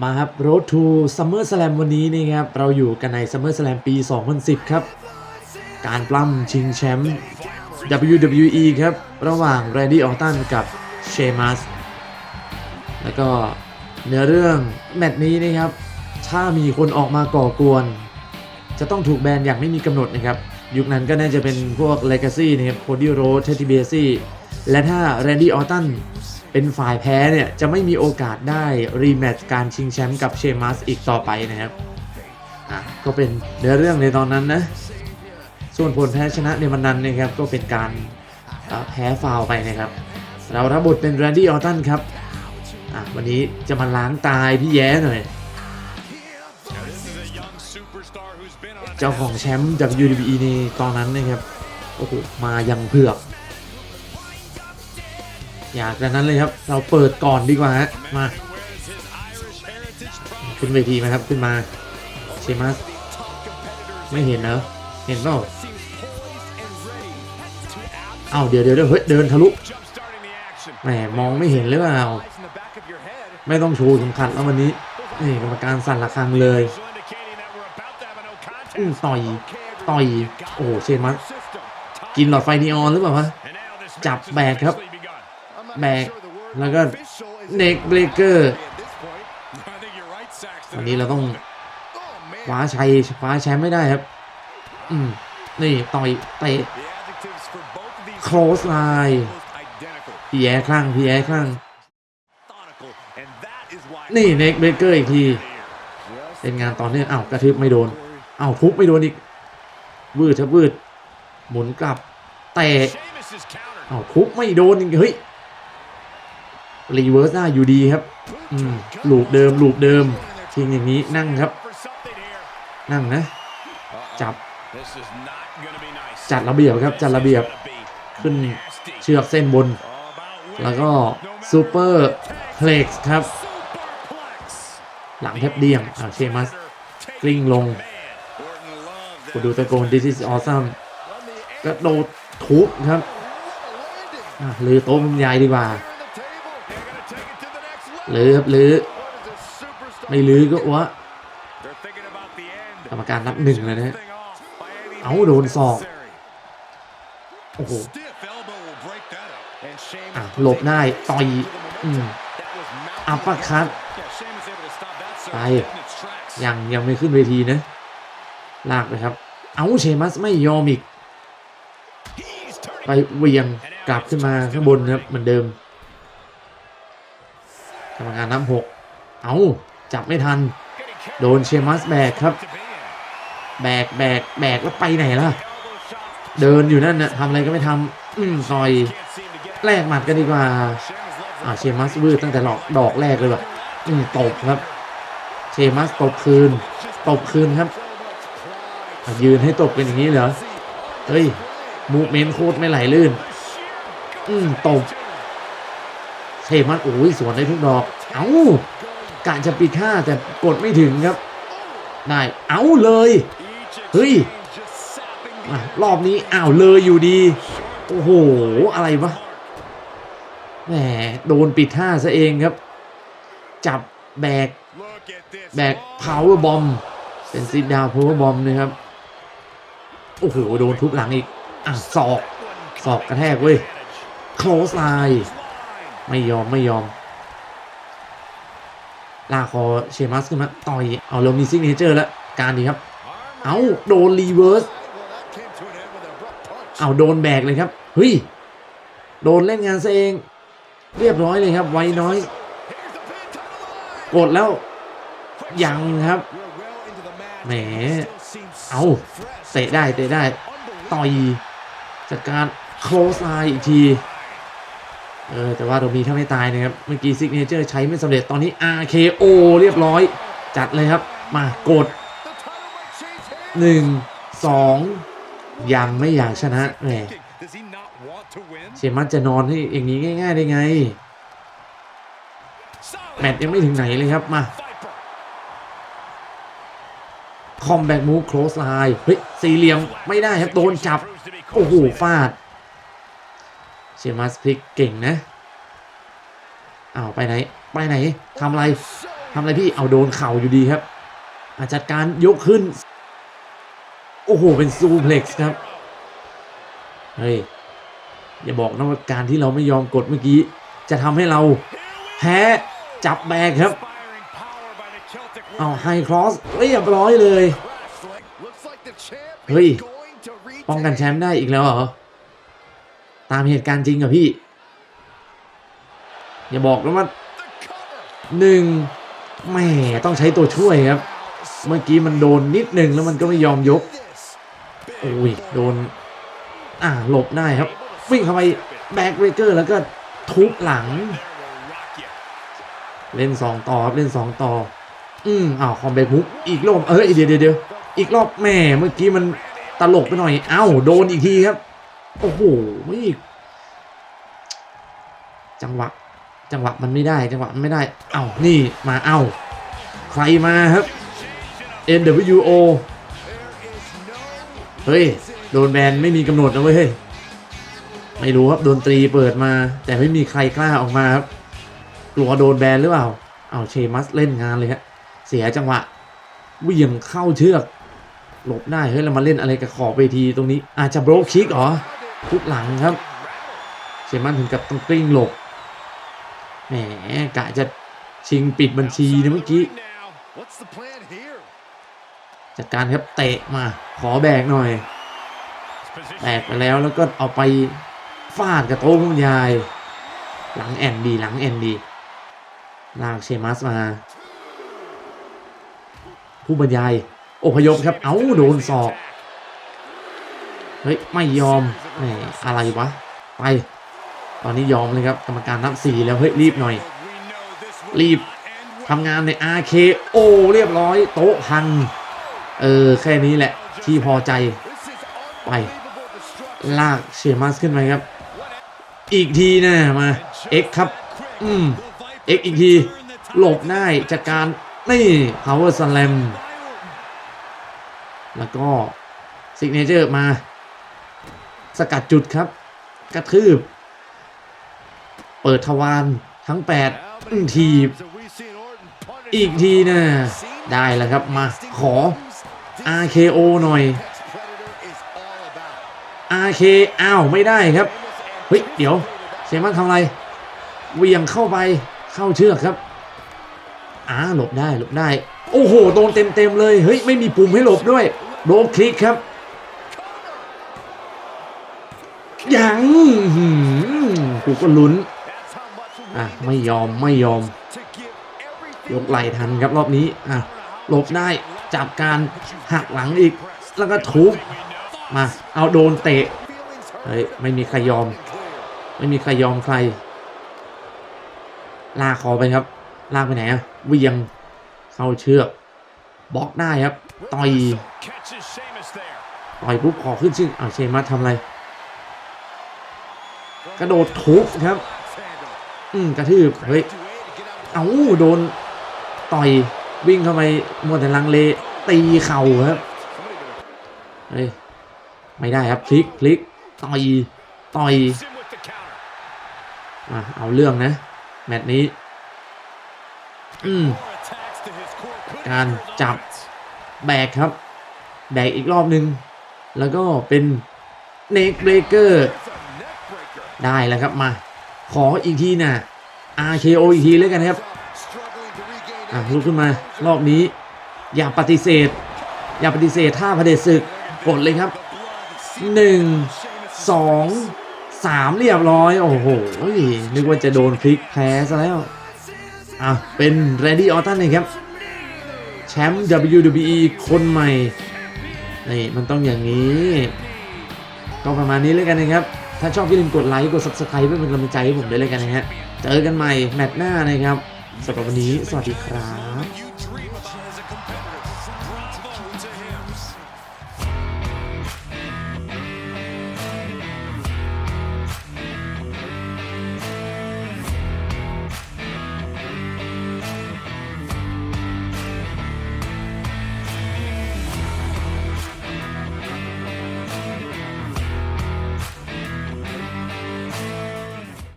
มาครับ Road to Summer Slam วันนี้นี่ครับ เราอยู่กันใน Summer Slam ปี 2010 ครับ การปล้ำชิงแชมป์ WWE ครับ ระหว่าง Randy Orton กับ Sheamus แล้วก็เนื้อเรื่องแมตช์นี้นะครับ ถ้ามีคนออกมาก่อกวน จะต้องถูกแบนอย่างไม่มีกำหนดนะครับ ยุคนั้นก็น่าจะเป็นพวก Legacy นะครับ Cody Rhodes Teddy b i a s และถ้า Randy Orton เป็นฝ่ายแพ้เนี่ย จะไม่มีโอกาสได้รีแมตช์การชิงแชมป์กับเชมัสอีกต่อไปนะครับอะก็เป็นเนื้อเรื่องในตอนนั้นนะ ส่วนผลแพ้ชนะในวันนั้นนะครับก็เป็นการแพ้ฟาวไปนะครับ เรารับบทเป็น Randy Orton ครับอะวันนี้จะมาล้างตายพี่แย้หน่อย เจ้าของแชมป์ WWE ในตอนนั้นนะครับโอ้โหมายังเผือก อยากดังนั้นเลยครับ เราเปิดก่อนดีกว่าฮะ มา ขึ้นเวทีไหมครับ ขึ้นมาเชมัสไม่เห็นเนอะเห็นเปล่าเอ้าเดี๋ยวเดี๋ยวเดี๋ยวเฮ้ยเดินทะลุแหมมองไม่เห็นหรือเปล่าไม่ต้องโชว์สำคัญแล้ววันนี้นี่กรรมการสั่นระฆังเลยอืต่อยต่อย โอ้โหเชมัสกินหลอดไฟนีออนหรือเปล่าวะจับแบกครับ แบกแล้วก็เน็กเบรกเกอร์วันนี้เราต้องคว้าชัยคว้าแชมป์ไม่ได้ครับ อืมนี่ต่อยเตะ Close line พี่แย่คลั่งพี่แย่คลั่งนี่เน็กเบรกเกอร์อีกที เป็นงานต่อเนื่องอ้าวกระทืบไม่โดนอ้าวทุบไม่โดนอีกวืดครับวืดหมุนกลับเตะอ้าวทุบไม่โดนอีกเฮ้ย รีเวิร์สได้อยู่ดีครับอืมลูปเดิมลูปเดิมทิ้งอย่างนี้นั่งครับ นั่งนะ จับ จัดระเบียบครับ จัดระเบียบขึ้นเชือกเส้นบน แล้วก็ซูเปอร์เพล็กซ์ครับ หลังแทบเดี่ยงอ่าเชมัสกลิ้งลงกูดูตะโกน this is awesome กระโดดทุบครับหรือโต๊ะบรรยายดีกว่า หรือครับหรือไม่ลื้อก็วะกรรมการนับหนึ่งเลยนะเอาโดนศอกโอ้โหหลบได้ต่อยอัปปอร์คัตไปยังยังไม่ขึ้นเวทีนะลากเลยครับ เอาเชมัสไม่ยอมอีก ไปเวียงกลับขึ้นมาข้างบนครับเหมือนเดิม รรมการนับหกเอาจับไม่ทัน โดนเชมัสแบกครับ แบกแบกแบกแล้วไปไหนล่ะ เดินอยู่นั่นนะทำอะไรก็ไม่ทำอืมซอยแลกหมัดกันดีกว่าอ่าเชมัสวืดตั้งแต่หลอกดอกแรกเลยแบบอืมตบครับ เชมัสตบคืน ตบคืนครับ ยืนให้ตบเป็นอย่างนี้เหรอ เฮ้ย มูเมนต์โคตรไม่ไหลลื่น อืมตบ เชมัสโอ้ยสวนได้ทุกดอก เอ้ากะจะปิดค่าแต่กดไม่ถึงครับ ได้ เอ้าเลย เฮ้ยอะรอบนี้อ้าวเลยอยู่ดี โอ้โห อะไรวะ แหม โดนปิดท่าซะเองครับ จับแบก แบก power bomb เป็นซิดดาว power bomb นะครับ โอ้โห โดนทุบหลังอีก อะ ศอก ศอกกระแทกเว้ย close line ไม่ยอมไม่ยอม ลากคอเชมัสขึ้นมาต่อยเอาเรามีซิกเนเจอร์แล้วการดีครับ เอาโดนรีเวิร์สเอาโดนแบกเลยครับเฮ้ยโดนเล่นงานซะเอง เรียบร้อยเลยครับ ไว้น้อย กดแล้ว ยังครับแหมเอาเตะได้เตะได้ ต่อยจัดการโคลสไลน์อีกที เออแต่ว่าเรามีถ้าไม่ตายนะครับเมื่อกี้ซิกเนเจอร์ใช้ไม่สำเร็จตอนนี้ RKO เรียบร้อย จัดเลยครับ มากด 1 2 ยังไม่อยากชนะแหมเชมัสจะนอนให้อย่างนี้ง่ายๆได้ไง แมตช์ยังไม่ถึงไหนเลยครับมาคอมแบ็กมูฟโคลสไลน์เฮ้ยสี่เหลี่ยมไม่ได้ครับ โดนจับ โอ้โหฟาด เชมัสพลิกเก่งนะเอาไปไหน ไปไหนทำอะไรทำอะไรพี่เอาโดนเข่าอยู่ดีครับ อาจัดการยกขึ้น โอ้โห เป็นซูเพล็กซ์ครับ เฮ้ย อย่าบอกนะว่าการที่เราไม่ยอมกดเมื่อกี้ จะทำให้เราแพ้จับแบกครับ เอาไฮครอสเรียบร้อยเลย เฮ้ย ป้องกันแชมป์ได้อีกแล้วเหรอ ตามเหตุการณ์จริงเหรอพี่ อย่าบอกนะว่าหนึ่งแหม่ต้องใช้ตัวช่วยครับ เมื่อกี้มันโดนนิดหนึ่งแล้วมันก็ไม่ยอมยกโอ้ยโดน อ่าหลบได้ครับ วิ่งเข้าไปแบ็กเวเกอร์แล้วก็ทุบหลัง เล่นสองต่อครับเล่นสองต่อ อืมอ้าวคอมเบกมุกอีกรอบเอ้ยเดี๋ยวเดี๋ยวเดี๋ยวอีกรอบแหม่เมื่อกี้มันตลกไปหน่อย เอ้าโดนอีกทีครับ โอ้โหไม่จังหวะ จังหวะมันไม่ได้ จังหวะมันไม่ได้ เอ้านี่มาเอ้าใครมาครับ NWO เฮ้ย โดนแบนไม่มีกำหนดนะเว้ยเฮ้ยไม่รู้ครับ โดนตรีเปิดมา แต่ไม่มีใครกล้าออกมาครับ กลัวโดนแบนหรือเปล่า เอาเชมัสเล่นงานเลยฮะ เสียจังหวะเหวี่ยงเข้าเชือก หลบได้ เฮ้ยเรามาเล่นอะไรกับขอบเวทีตรงนี้ อาจจะโบรกคิกเหรอ ทุกหลังครับเชมัสถึงกับต้องกลิ้งหลบแหมกะจะชิงปิดบัญชีนะเมื่อกี้จัดการครับเตะมา ขอแบกหน่อยแบกไปแล้วแล้วก็เอาไปฟาดกับโต๊ะคุณยาย หลังแอนดีหลังแอนดีลากเชมัสมา ผู้บรรยายอพยพครับ เอ้าโดนศอก เฮ้ยไม่ยอมแหมอะไรวะไป ตอนนี้ยอมเลยครับกรรมการนับสี่แล้วเฮ้ยรีบหน่อย รีบทำงานใน RKO เรียบร้อยโต๊ะพัง เออแค่นี้แหละ ที่พอใจไป ลากเชียร์มัสขึ้นไปครับ อีกทีนะมา X ครับ อืม X อีกที หลบได้จากการนี่ power slam แล้วก็ signature มา สกัดจุดครับ กระทืบ เปิดทวารทั้ง 8 ทีบ อีกทีนะได้แล้วครับมาขอ RKO หน่อย RK อ้าว ไม่ได้ครับ เฮ้ย เดี๋ยวเชมันทำอะไรเวียงเข้าไปเข้าเชือกครับอ่าหลบได้หลบได้ โอ้โห โดนเต็มเต็มๆเลย เฮ้ย ไม่มีปุ่มให้หลบด้วยโดนคลิกครับ ยังกูก็ลุ้น อะ ไม่ยอมไม่ยอม ยกไหลทันครับรอบนี้ อะหลบได้จับการหักหลังอีก แล้วก็ทุบมา เอาโดนเตะ เฮ้ย ไม่มีใครยอม ไม่มีใครยอมใคร ลากคอไปครับ ลากไปไหนอะเวียงเข้าเชือกบล็อกได้ครับ ต่อย ต่อยปุ๊บขอขึ้นชื่ออ้าเชมัสทำอะไร กระโดดทุบครับ อืมกระทืบเฮ้ยเอาโดนต่อยวิ่งเข้าไปมัวแต่ลังเลตีเข่าครับเฮ้ยไม่ได้ครับพลิกพลิกต่อยต่อยอะเอาเรื่องนะ แมตช์นี้ อืมการจับแบกครับ แบกอีกรอบนึง แล้วก็เป็นเนกเบรเกอร์ ได้แล้วครับมา ขออีกทีนะ RKO อีกทีเลยกันครับอะลุกขึ้นมารอบนี้ อย่าปฏิเสธ อย่าปฏิเสธท่าพระเดชศึกกดเลยครับหนึ่งสองสามเรียบร้อย โอ้โหนึกว่าจะโดนพลิกแพ้ซะแล้วอะเป็นแรดี้ออตตันนะครับแชมป์ WWE คนใหม่นี่มันต้องอย่างนี้ ก็ประมาณนี้เลยกันนะครับ ถ้าชอบอย่าลืมกดไลค์กด subscribe เพื่อเป็นกำลังใจให้ผมด้วยเลยกันนะฮะ เจอกันใหม่แมตช์หน้านะครับสำหรับวันนี้ สวัสดีครับ